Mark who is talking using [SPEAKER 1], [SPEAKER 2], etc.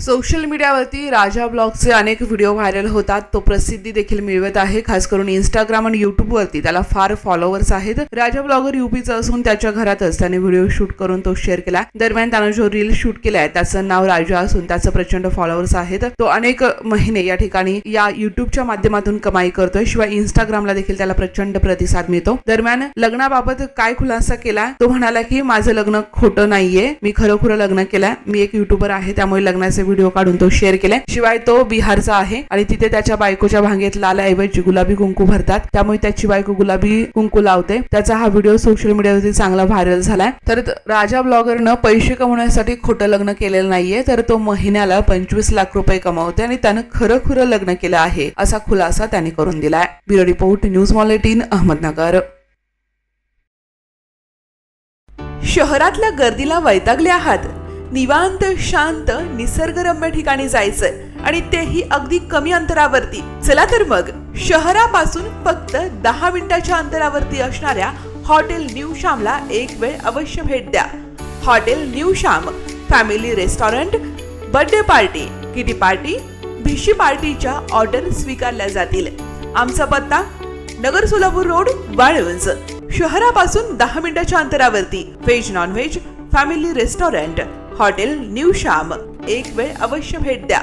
[SPEAKER 1] Social मीडियावरती राजा ब्लॉगचे अनेक video viral होतात. तो प्रसिद्धी देखील मिळवत आहे. खास करून इंस्टाग्राम आणि युट्यूबवरती त्याला फार फॉलोअर्स आहेत. राजा ब्लॉगर युपीचा असून त्याच्या घरातच त्याने व्हिडिओ शूट करून तो शेअर केला. दरम्यान त्यानं जो रील शूट केलाय त्याचं नाव राजा असून त्याचं प्रचंड फॉलोअर्स आहेत. तो अनेक महिने या ठिकाणी या युट्यूबच्या माध्यमातून कमाई करतोय. शिवाय इंस्टाग्रामला देखील त्याला प्रचंड प्रतिसाद मिळतो. दरम्यान लग्नाबाबत काय खुलासा केला? तो म्हणाला की माझं लग्न खोटं नाहीये. मी खरोखर लग्न केलंय. मी एक युट्यूबर आहे. त्यामुळे लग्नाचे व्हिडिओ काढून तो शेअर केलाय. शिवाय तो बिहारचा आहे आणि तिथे त्याच्या बायकोच्या भांगेत लाल ऐवजी गुलाबी कुंकू भरतात. त्यामुळे त्याची बायको गुलाबी कुंकू लावते. त्याचा हा व्हिडिओ सोशल मीडियावरती चांगला व्हायरल झालाय. तर राजा ब्लॉगरनं पैसे कमवण्यासाठी खोटं लग्न केलेलं नाहीये. तर तो महिन्याला पंचवीस लाख रुपये कमावते आणि त्यानं खरं खुरं लग्न केलं आहे असा खुलासा त्याने करून दिलाय. Bureau report news mall eighteen Ahmednagar. शहरातल्या गर्दीला वैतागले आहात. निवांत शांत निसर्गरम्य ठिकाणी जायचंय. आणि तेही अगदी कमी अंतरावरती. चला तर मग शहरापासून फक्त दहा मिनिटाच्या अंतरावरती असणाऱ्या हॉटेल न्यू श्यामला एक वेळ अवश्य भेट द्या. Hotel new Shyam family restaurant birthday party kitty party भिशी पार्टीच्या ऑर्डर स्वीकारल्या जातील. आमचा पत्ता नगर सोलापूर रोड वाळवंज. शहरापासून दहा मिनिटाच्या अंतरावरती. Veg non veg family restaurant hotel new Shyam एक वेळ अवश्य भेट द्या.